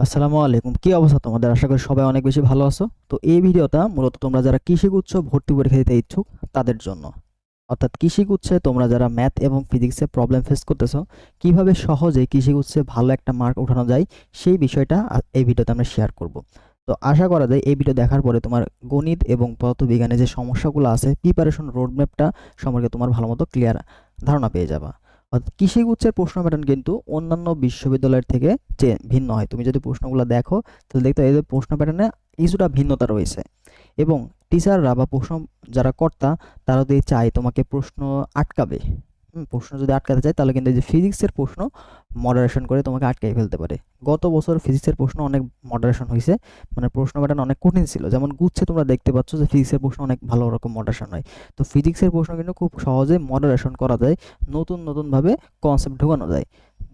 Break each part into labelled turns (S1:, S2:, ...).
S1: আসসালামু আলাইকুম। কি অবস্থা তোমাদের? আশা করি সবাই অনেক বেশি ভালো আছো। তো এই ভিডিওটা মূলত তোমরা যারা কৃষিগুচ্ছ ভর্তি পরীক্ষা দিতে ইচ্ছুক, তাদের জন্য। অর্থাৎ কৃষিগুচ্ছে তোমরা যারা ম্যাথ এবং ফিজিক্সে প্রবলেম ফেস করতেছো, কীভাবে সহজে কৃষিগুচ্ছে ভালো একটা মার্ক ওঠানো যায়, সেই বিষয়টা এই ভিডিওতে আমরা শেয়ার করব। তো আশা করা যায় এই ভিডিও দেখার পরে তোমার গণিত এবং পদার্থবিজ্ঞানে যে সমস্যাগুলো আছে প্রিপারেশন রোডম্যাপটা সম্পর্কে তোমার ভালো মতো ক্লিয়ার ধারণা পেয়ে যাবা। অর্থাৎ কৃষিগুচ্ছের প্রশ্ন প্যাটার্ন কিন্তু অন্যান্য বিশ্ববিদ্যালয়ের থেকে ভিন্ন হয়। তুমি যদি প্রশ্নগুলো দেখো, তাহলে দেখতে এদের প্রশ্ন প্যাটার্নে কিছুটা ভিন্নতা রয়েছে। এবং টিচাররা বা প্রশ্ন যারা কর্তা, তারা যদি চায় তোমাকে প্রশ্ন আটকাবে প্রশ্ন যদি আটকাতে চায় তাহলে কিন্তু এই যে ফিজিক্সের প্রশ্ন মডারেশন করে তোমাকে আটকাই ফেলতে পারে। গত বছর ফিজিক্সের প্রশ্ন অনেক মডারেশন হয়েছে মানে প্রশ্ন প্যাটার্ন অনেক কঠিন ছিল। যেমন গুচ্ছে তোমরা দেখতে পাচ্ছ যে ফিজিক্সের প্রশ্ন অনেক ভালো রকম মডারেশন হয়। তো ফিজিক্সের প্রশ্ন কিন্তু খুব সহজে মডারেশন করা যায়, নতুন নতুনভাবে কনসেপ্ট ঢোকানো যায়।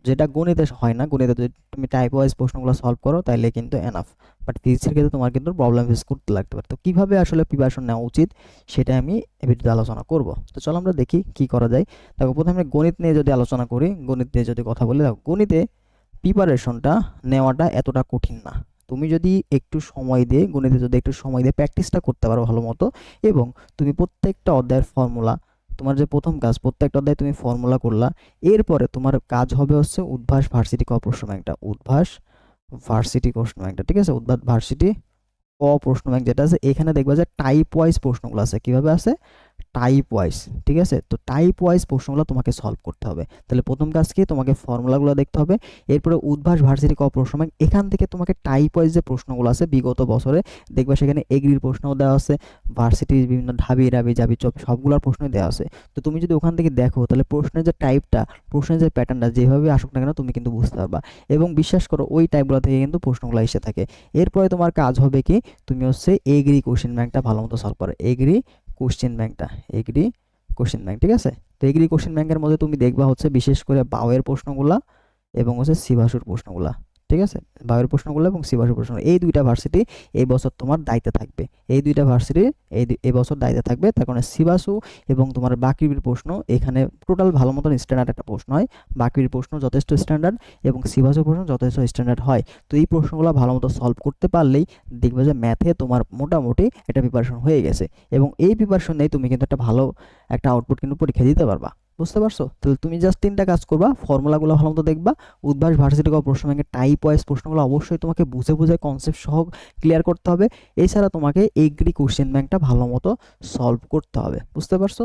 S1: যেটা গণিতে হয় না, গণিতে যদি তুমি টাইপ ওয়াইজ প্রশ্নগুলো সলভ করো তাহলে কিন্তু এনাফ বাট ফিজিক্সের ক্ষেত্রে তোমার কিন্তু প্রবলেম ফেস করতে লাগতে পারে। তো কীভাবে আসলে প্রিপারেশন নেওয়া উচিত, সেটা আমি এই ভিডিওতে আলোচনা করব। তো চলো আমরা দেখি কি করা যায়। দেখো, প্রথমে গণিত নিয়ে যদি আলোচনা করি, গণিত নিয়ে যদি কথা বলি, দেখো, গণিতে প্রিপারেশনটা নেওয়াটা এতটা কঠিন না। তুমি যদি একটু সময় দিয়ে, গণিতে যদি একটু সময় দিয়ে প্র্যাকটিসটা করতে পারো ভালো মতো, এবং তুমি প্রত্যেকটা অধ্যায়ের ফর্মুলা তোমার যে প্রথম কাজ, প্রত্যেকটা অধ্যায় তুমি ফর্মুলা করলা। এরপরে তোমার কাজ হবে হচ্ছে উদ্ভাস ভার্সিটি ক প্রশ্ন ব্যাংকটা উদ্ভাস ভার্সিটি প্রশ্ন ব্যাংকটা ঠিক আছে? উদ্ভাস ভার্সিটি ক প্রশ্ন ব্যাংক যেটা আছে, এখানে দেখবা যে টাইপ ওয়াইজ প্রশ্নগুলো আছে। কীভাবে আছে? টাইপ ওয়াইজ ঠিক আছে? তো টাইপ ওয়াইজ প্রশ্নগুলো তোমাকে সলভ করতে হবে। তাহলে প্রথম কাজ কি? তোমাকে ফর্মুলাগুলো দেখতে হবে। এরপরে উদ্ভাস ভার্সিটি ক প্রশ্ন ব্যাংক এখান থেকে তোমাকে টাইপ ওয়াইজ যে প্রশ্নগুলো আছে বিগত বছরে, দেখবা সেখানে এগ্রির প্রশ্নও দেওয়া আছে ভার্সিটির বিভিন্ন ঢাবি রাবি, জাবি, চপ, সবগুলোর প্রশ্নই দেওয়া আছে। তো তুমি যদি ওখান থেকে দেখো, তাহলে প্রশ্নের যে টাইপটা প্রশ্নের যে প্যাটার্নটা যেভাবে আসুক না কেন, তুমি কিন্তু বুঝতে পারবা। এবং বিশ্বাস করো, ওই টাইপগুলো থেকে কিন্তু প্রশ্নগুলো এসে থাকে। এরপরে তোমার কাজ হবে কি? তুমি হচ্ছে এগ্রি কোশ্চেন ব্যাংকটা ভালো মতো সলভ করো। এগ্রি কোশ্চেন ব্যাংকটা এগ্রি কোশ্চেন ব্যাঙ্ক ঠিক আছে? তো এগ্রি কোশ্চেন ব্যাঙ্কের মধ্যে তুমি দেখবা হচ্ছে বিশেষ করে বাওয়ের প্রশ্নগুলা এবং হচ্ছে শিবাসুর প্রশ্নগুলা। ঠিক আছে? বায়ুর প্রশ্নগুলো এবং সিভাসুর প্রশ্ন। এই দুইটা ভার্সিটি এই বছর তোমার দায়িত্বে থাকবে। এই দুইটা ভার্সিটি এই এই বছর দায়িত্বে থাকবে। তার কারণে সিভাসু এবং তোমার বাকির প্রশ্ন, এখানে টোটাল ভালো মতন স্ট্যান্ডার্ড একটা প্রশ্ন হয়। বাকির প্রশ্ন যথেষ্ট স্ট্যান্ডার্ড এবং সিভাসুর প্রশ্ন যথেষ্ট স্ট্যান্ডার্ড হয়। তো এই প্রশ্নগুলো ভালো মতো সলভ করতে পারলেই দেখবে যে ম্যাথে তোমার মোটামুটি একটা প্রিপারেশন হয়ে গেছে। এবং এই প্রিপারেশন নিয়ে তুমি কিন্তু একটা ভালো একটা আউটপুট কিন্তু পরীক্ষা দিতে পারবা। বুঝতে পারছ? তাহলে তুমি জাস্ট তিনটা কাজ করবা ফর্মুলাগুলো ভালো মতো দেখবা, উদ্ভাস ভার্সিটি বা প্রশ্ন ব্যাংকের টাইপ ওয়াইজ প্রশ্নগুলো অবশ্যই তোমাকে বুঝে বুঝে কনসেপ্ট সহ ক্লিয়ার করতে হবে। এছাড়া তোমাকে এগ্রি কোশ্চেন ব্যাংকটা ভালো মতো সলভ করতে হবে, বুঝতে পারছ?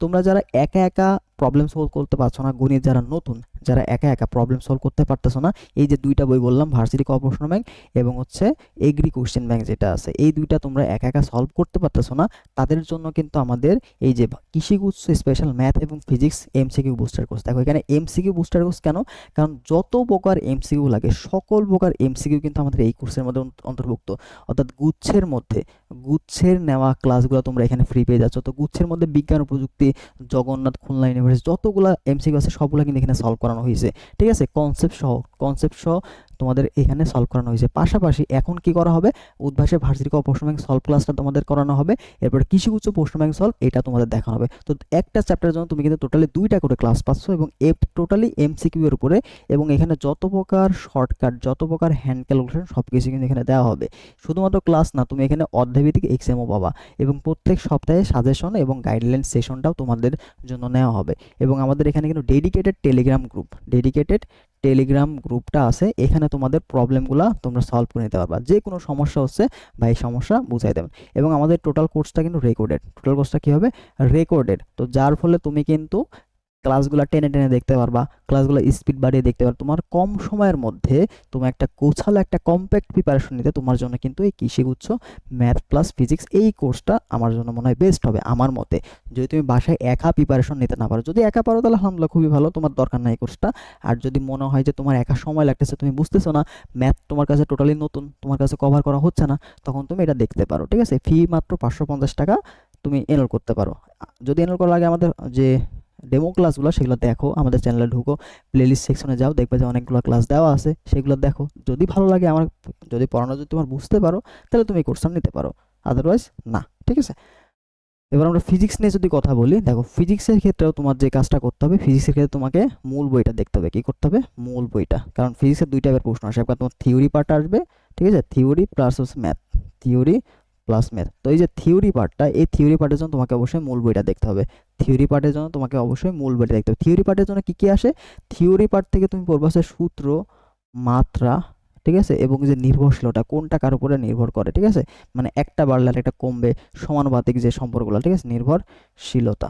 S1: তোমরা যারা একা একা প্রবলেম সলভ করতে পারছ না। গণিত যারা নতুন, যারা একা একা প্রবলেম সলভ করতে পারতেছো না, এই যে দুইটা বই বললাম ভার্সিটি কর্পোরেশন প্রশ্ন ব্যাংক এবং হচ্ছে এগ্রি কোশ্চেন ব্যাংক যেটা আছে, এই দুইটা তোমরা একা একা সলভ করতে পারতেছো না। তাদের জন্য কিন্তু আমাদের এই যে কৃষিগুচ্ছ স্পেশাল ম্যাথ এবং ফিজিক্স এমসিকিউ বুস্টার কোর্স দেখো এখানে এমসিকিউ বুস্টার কোর্স কেন? কারণ যত প্রকার এমসিকিউ লাগে, সকল প্রকার এমসিকিউ কিন্তু আমাদের এই কোর্সের মধ্যে অন্তর্ভুক্ত। অর্থাৎ গুচ্ছের মধ্যে, গুচ্ছের নেওয়া ক্লাসগুলো তোমরা এখানে ফ্রি পেয়ে যাচ্ছ। তো গুচ্ছের মধ্যে বিজ্ঞান প্রযুক্তি, জগন্নাথ, খুলনা যতগুলো এমসিকিউ আছে, সবগুলো কিন্তু এখানে সলভ করানো হয়েছে। ঠিক আছে? কনসেপ্ট সহ কনসেপ্ট সহ তোমাদের এখানে সলভ করানো হয়েছে। পাশাপাশি এখন কি করা হবে? উদ্ভাসে ভার্সিটি প্রশ্ন ব্যাংক সলভ ক্লাসটা তোমাদের করানো হবে। এরপর এরপরে কৃষিগুচ্ছ প্রশ্ন ব্যাংক সলভ এটা তোমাদের দেখানো হবে। তো একটা চ্যাপ্টারের জন্য তুমি কিন্তু টোটালি দুইটা করে ক্লাস পাচ্ছ এবং এ টোটালি এমসিকিউ এর উপরে এবং এখানে যত প্রকার শর্টকাট যত প্রকার হ্যান্ড ক্যালকুলেশন সব কিছু কিন্তু এখানে দেওয়া হবে। শুধুমাত্র ক্লাস না, তুমি এখানে অধ্যায়ভিত্তিক এক্সামও পাবা এবং প্রত্যেক সপ্তাহে সাজেশন এবং গাইডলাইন সেশনটাও তোমাদের জন্য নেওয়া হবে। এবং আমাদের এখানে কিন্তু dedicated Telegram group dedicated Telegram গ্রুপটা আছে, এখানে তোমাদের প্রবলেমগুলো তোমরা সলভ করে নিতে পারবা। যে কোনো সমস্যা হচ্ছে বা এই সমস্যা বুঝাই দেবেন। এবং আমাদের টোটাল কোর্সটা কিন্তু রেকর্ডেড টোটাল কোর্সটা কী হবে? রেকর্ডেড তো যার ফলে তুমি কিন্তু ক্লাসগুলো টেনে টেনে দেখতে পারবা, ক্লাসগুলো স্পিড বাড়িয়ে দেখতে পারবা। তোমার কম সময়ের মধ্যে তুমি একটা গোছালো একটা কম্প্যাক্ট প্রিপারেশন নিতে তোমার জন্য কিন্তু এই কৃষিগুচ্ছ ম্যাথ প্লাস ফিজিক্স এই কোর্সটা আমার জন্য মনে হয় বেস্ট হবে আমার মতে। যদি তুমি বাসায় একা প্রিপারেশন নিতে না পারো, যদি একা পারো তাহলে আলহামদুলিল্লাহ খুবই ভালো, তোমার দরকার নাই এই কোর্সটা আর যদি মনে হয় যে তোমার একা সময় লাগতেছে, তুমি বুঝতেছো না ম্যাথ তোমার কাছে টোটালি নতুন, তোমার কাছে কভার করা হচ্ছে না, তখন তুমি এটা দেখতে পারো, ঠিক আছে? ফি মাত্র পাঁচশো পঞ্চাশ টাকা তুমি এনরোল করতে পারো। যদি এনরোল করার আগে আমাদের যে ডেমো ক্লাসগুলো সেগুলো দেখো, আমাদের চ্যানেলে ঢুকো প্লেলিস্ট সেকশনে যাও, দেখবে যে অনেকগুলো ক্লাস দেওয়া আছে, সেগুলো দেখো। যদি ভালো লাগে আমার, যদি পড়ানো যদি তোমার বুঝতে পারো, তাহলে তুমি কোর্সটা নিতে পারো। আদারওয়াইজ না, ঠিক আছে? এবার আমরা ফিজিক্স নিয়ে যদি কথা বলি, দেখো ফিজিক্সের ক্ষেত্রেও তোমার যে কাজটা করতে হবে ফিজিক্সের ক্ষেত্রে তোমাকে মূল বইটা দেখতে হবে। কি করতে হবে? মূল বইটা। কারণ ফিজিক্সের দুই টাইপের প্রশ্ন আসে। একবার তোমার থিওরি পার্ট আসবে, ঠিক আছে? থিওরি প্লাস হচ্ছে ম্যাথ থিওরি প্লাস ম্যাথ তো এই যে থিওরি পার্টটা এই থিওরি পার্টের জন্য তোমাকে অবশ্যই মূল বইটা দেখতে হবে। থিওরি পার্টের জন্য তোমাকে অবশ্যই মূল বইটা দেখতে হবে। থিওরি পার্টের জন্য কী কী আসে? থিওরি পার্ট থেকে তুমি পড়বে হচ্ছে সূত্র, মাত্রা, ঠিক আছে? এবং যে নির্ভরশীলতা, কোনটা কার উপরে নির্ভর করে, ঠিক আছে? মানে একটা বাড়লে একটা কমবে। সমানুপাতিক যে সম্পর্কগুলো, ঠিক আছে? নির্ভরশীলতা।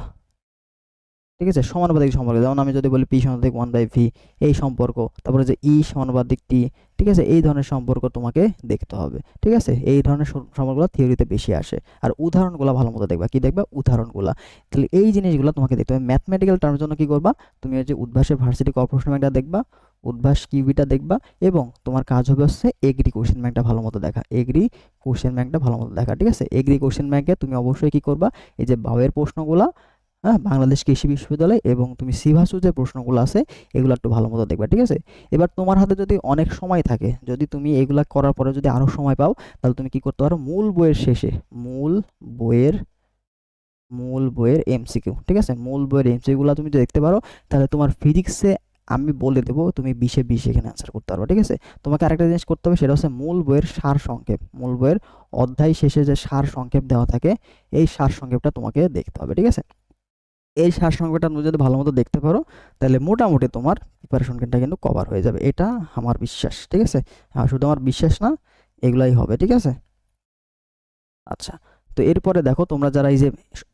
S1: ঠিক আছে? সমানুপাতিক সম্পর্ক। যেমন আমি যদি বলি পি সমানুপাতিক ওয়ান বাই ভি এই সম্পর্ক, তারপরে যে ই সমানুপাতিক টি ঠিক আছে? এই ধরনের সম্পর্ক তোমাকে দেখতে হবে, ঠিক আছে? এই ধরনের সম্পর্কগুলো থিওরিতে বেশি আসে। আর উদাহরণগুলো ভালো মতো দেখবা। কি দেখবা? উদাহরণগুলো। তাহলে এই জিনিসগুলো তোমাকে দেখতে হবে। ম্যাথমেটিক্যাল টার্মের জন্য কি করবা? তুমি যে উদ্ভাসের ভার্সিটি কর্পোরেশন ব্যাংকটা দেখবা, উদ্ভাস কিউবিটা দেখবা এবং তোমার কাজ হবে হচ্ছে এগ্রি কোশ্চেন ব্যাংকটা ভালো মতো দেখা। এগ্রি কোশ্চেন ব্যাংকটা ভালো মতো দেখা, ঠিক আছে? এগ্রি কোশ্চেন ব্যাংকে তুমি অবশ্যই কি করবা? এই যে বাউয়ের প্রশ্নগুলা হ্যাঁ বাংলাদেশ কৃষি বিশ্ববিদ্যালয় এবং তুমি সিভাসু যে প্রশ্নগুলো আছে, এগুলো একটু ভালো মতো দেখবা, ঠিক আছে? এবার তোমার হাতে যদি অনেক সময় থাকে, যদি তুমি এগুলা করার পরে যদি আরও সময় পাও, তাহলে তুমি কি করতে পারো? মূল বইয়ের শেষে, মূল বইয়ের মূল বইয়ের এমসিকিউ ঠিক আছে? মূল বইয়ের এমসিকিউগুলো তুমি দেখতে পারো, তাহলে তোমার ফিজিক্সে আমি বলে দেবো, তুমি বিশে বিশ এখানে অ্যান্সার করতে পারবে, ঠিক আছে? তোমাকে আরেকটা জিনিস করতে হবে, সেটা হচ্ছে মূল বইয়ের সার সংক্ষেপ, মূল বইয়ের অধ্যায় শেষে যে সার সংক্ষেপ দেওয়া থাকে, এই সার সংক্ষেপটা তোমাকে দেখতে হবে, ঠিক আছে? এই সার সংখ্যাটা তুমি যদি ভালো মতো দেখতে পারো, তাহলে মোটামুটি তোমার প্রিপারেশনটা কিন্তু কভার হয়ে যাবে। এটা আমার বিশ্বাস, ঠিক আছে? আর শুধু আমার বিশ্বাস না, এগুলাই হবে, ঠিক আছে? আচ্ছা তো এরপরে দেখো তোমরা যারা এই যে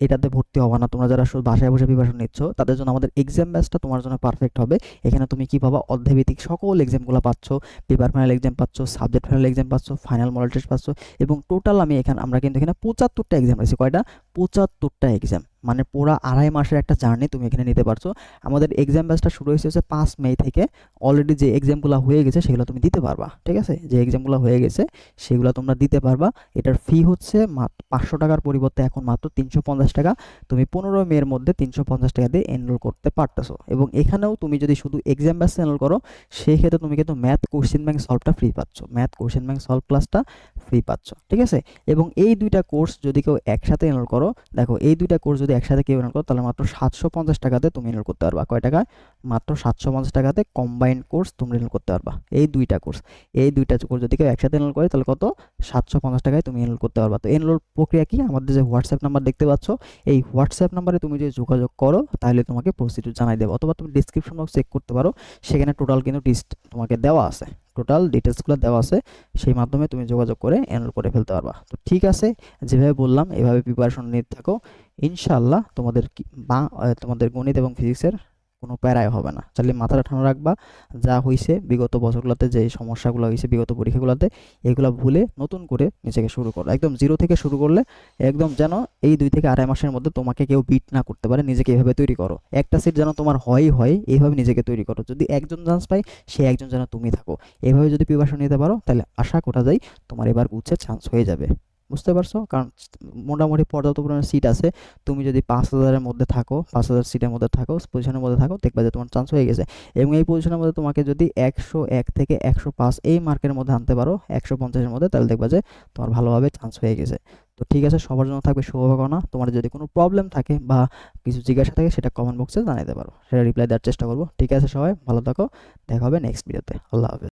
S1: এটাতে ভর্তি হবা না, তোমরা যারা শুধু বাসায় বসে প্রিপারেশন নিচ্ছ, তাদের জন্য আমাদের এক্সাম ব্যাচটা তোমার জন্য পারফেক্ট হবে। এখানে তুমি কি পাবা? অধ্যায়ভিত্তিক সকল এক্সামগুলো পাচ্ছ পেপার ফাইনাল এক্সাম পাচ্ছ সাবজেক্ট ফাইনাল এক্সাম পাচ্ছ ফাইনাল মডেল টেস্ট পাচ্ছ, এবং টোটাল আমি এখানে, আমরা কিন্তু এখানে পঁচাত্তরটা এক্সাম রয়েছে। কয়টা? পঁচাত্তরটা এক্সাম মানে পুরা আড়াই মাসের একটা জার্নি তুমি এখানে নিতে পারছ। আমাদের এক্সাম ব্যাচটা শুরু হয়েছে হচ্ছে পাঁচ মে থেকে। অলরেডি যে এক্সামগুলো হয়ে গেছে সেগুলো তুমি দিতে পারবা, ঠিক আছে? যে এক্সামগুলো হয়ে গেছে সেগুলো তোমরা দিতে পারবা। এটার ফি হচ্ছে পাঁচশো টাকার পরিবর্তে এখন মাত্র তিনশো পঞ্চাশ টাকা। তুমি পনেরো মের মধ্যে তিনশো পঞ্চাশ টাকা দিয়ে এনরোল করতে পারতেছো। এবং এখানেও তুমি যদি শুধু এক্সাম ব্যাচ এনরোল করো সেই ক্ষেত্রে তুমি কিন্তু ম্যাথ কোশ্চেন ব্যাংক সলভটা ফ্রি পাচ্ছ। ম্যাথ কোশ্চেন ব্যাংক সলভ ক্লাসটা ফ্রি পাচ্ছ, ঠিক আছে? এবং এই দুইটা কোর্স যদি কেউ একসাথে এনরোল করো, দেখো, এই দুইটা কোর্স যদি একসাথে কেউ এনরোল করো, তাহলে মাত্র সাতশো পঞ্চাশ টাকাতে তুমি এনরোল করতে পারবা। কয় টাকায়? মাত্র সাতশো পঞ্চাশ টাকাতে কম্বাইন্ড কোর্স তুমি এনরোল করতে পারবা। এই দুইটা কোর্স এই দুইটা কোর্স যদি কেউ একসাথে এনরোল করে, তাহলে কত? সাতশো পঞ্চাশ টাকায় তুমি এনরোল করতে পারবা। তো এনরোল প্রক্রিয়া কি? আমাদের যে হোয়াটসঅ্যাপ নাম্বার দেখতে পাচ্ছ, এই হোয়াটসঅ্যাপ নাম্বারে তুমি যদি যোগাযোগ করো, তাহলে তোমাকে প্রসিডিউর জানাই দেবো। অথবা তুমি ডিসক্রিপশন বক্স চেক করতে পারো, সেখানে টোটাল কিন্তু ডিস্ট তোমাকে দেওয়া আছে। টোটাল ডিটেলসগুলো দেওয়া আছে, সেই মাধ্যমে তুমি যোগাযোগ করে এনরোল করে ফেলতে পারবা। তো ঠিক আছে, যেভাবে বললাম, এভাবে প্রিপারেশন নিতে থাকো। ইনশাল্লাহ তোমাদের বা তোমাদের গণিত এবং ফিজিক্সের কোনো প্যারাই হবে না। চাইলে মাথাটা ঠান্ডা রাখবা, যা হয়েছে বিগত বছরগুলোতে যে সমস্যাগুলো হয়েছে বিগত পরীক্ষাগুলোতে, এগুলো ভুলে নতুন করে নিজেকে শুরু করো। একদম জিরো থেকে শুরু করলে একদম যেন এই দুই থেকে আড়াই মাসের মধ্যে তোমাকে কেউ বিট না করতে পারে, নিজেকে এভাবে তৈরি করো। একটা সিট যেন তোমার হয়ই হয়, এইভাবে নিজেকে তৈরি করো। যদি একজন চান্স পাই সে একজন যেন তুমি থাকো। এভাবে যদি প্রিপারেশন নিতে পারো, তাহলে আশা করা যায় তোমার এবার গুচ্ছে চান্স হয়ে যাবে। বুঝতে পারছ? কারণ মোটামুটি পর্যাপ্ত পরিমাণে সিট আছে। তুমি যদি পাঁচ হাজারের মধ্যে থাকো, পাঁচ হাজার সিটের মধ্যে থাকো পজিশনের মধ্যে থাকো, দেখবা যে তোমার চান্স হয়ে গেছে। এবং এই পজিশনের মধ্যে তোমাকে যদি একশো এক থেকে একশো পাঁচ এই মার্কের মধ্যে আনতে পারো, একশো পঞ্চাশের মধ্যে, তাহলে দেখবা যে তোমার ভালোভাবে চান্স হয়ে গেছে। তো ঠিক আছে, সবার জন্য থাকবে শুভকামনা। তোমার যদি কোনো প্রবলেম থাকে বা কিছু জিজ্ঞাসা থাকে, সেটা কমেন্ট বক্সে জানাতে পারো। সেটা রিপ্লাই দেওয়ার চেষ্টা করব। ঠিক আছে সবাই, ভালো থাকো। দেখা হবে নেক্সট ভিডিওতে আল্লাহ হাফেজ।